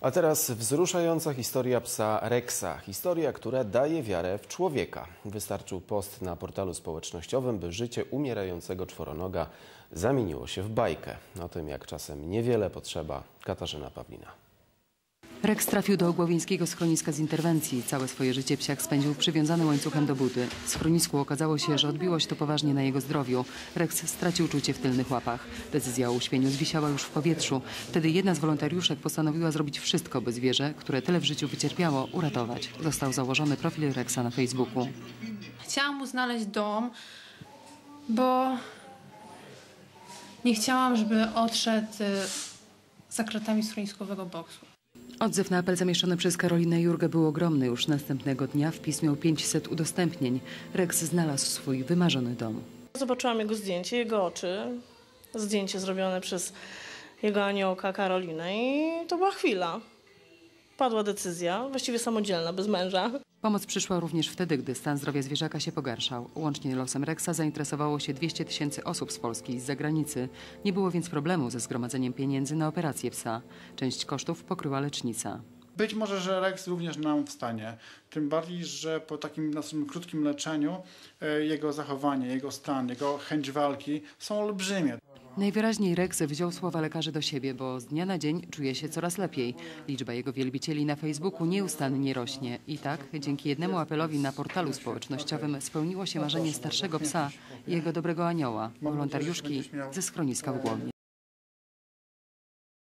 A teraz wzruszająca historia psa Rexa. Historia, która daje wiarę w człowieka. Wystarczył post na portalu społecznościowym, by życie umierającego czworonoga zamieniło się w bajkę. O tym, jak czasem niewiele potrzeba, Katarzyna Pawlina. Rex trafił do ogłowińskiego schroniska z interwencji. Całe swoje życie psiak spędził przywiązany łańcuchem do budy. W schronisku okazało się, że odbiło się to poważnie na jego zdrowiu. Rex stracił czucie w tylnych łapach. Decyzja o uśpieniu zwisiała już w powietrzu. Wtedy jedna z wolontariuszek postanowiła zrobić wszystko, by zwierzę, które tyle w życiu wycierpiało, uratować. Został założony profil Rexa na Facebooku. Chciałam mu znaleźć dom, bo nie chciałam, żeby odszedł y, za kratami schroniskowego boksu. Odzew na apel zamieszczony przez Karolinę Jurgę był ogromny. Już następnego dnia wpis miał 500 udostępnień. Rex znalazł swój wymarzony dom. Zobaczyłam jego zdjęcie, jego oczy, zdjęcie zrobione przez jego aniołka Karolinę i to była chwila. Padła decyzja, właściwie samodzielna, bez męża. Pomoc przyszła również wtedy, gdy stan zdrowia zwierzaka się pogarszał. Łącznie losem Rexa zainteresowało się 200 tysięcy osób z Polski i z zagranicy. Nie było więc problemu ze zgromadzeniem pieniędzy na operację psa. Część kosztów pokryła lecznica. Być może, że Rex również nam wstanie. Tym bardziej, że po takim naszym krótkim leczeniu e, jego zachowanie, jego stan, jego chęć walki są olbrzymie. Najwyraźniej Rex wziął słowa lekarzy do siebie, bo z dnia na dzień czuje się coraz lepiej. Liczba jego wielbicieli na Facebooku nieustannie rośnie. I tak, dzięki jednemu apelowi na portalu społecznościowym spełniło się marzenie starszego psa i jego dobrego anioła, wolontariuszki ze schroniska w Głownie.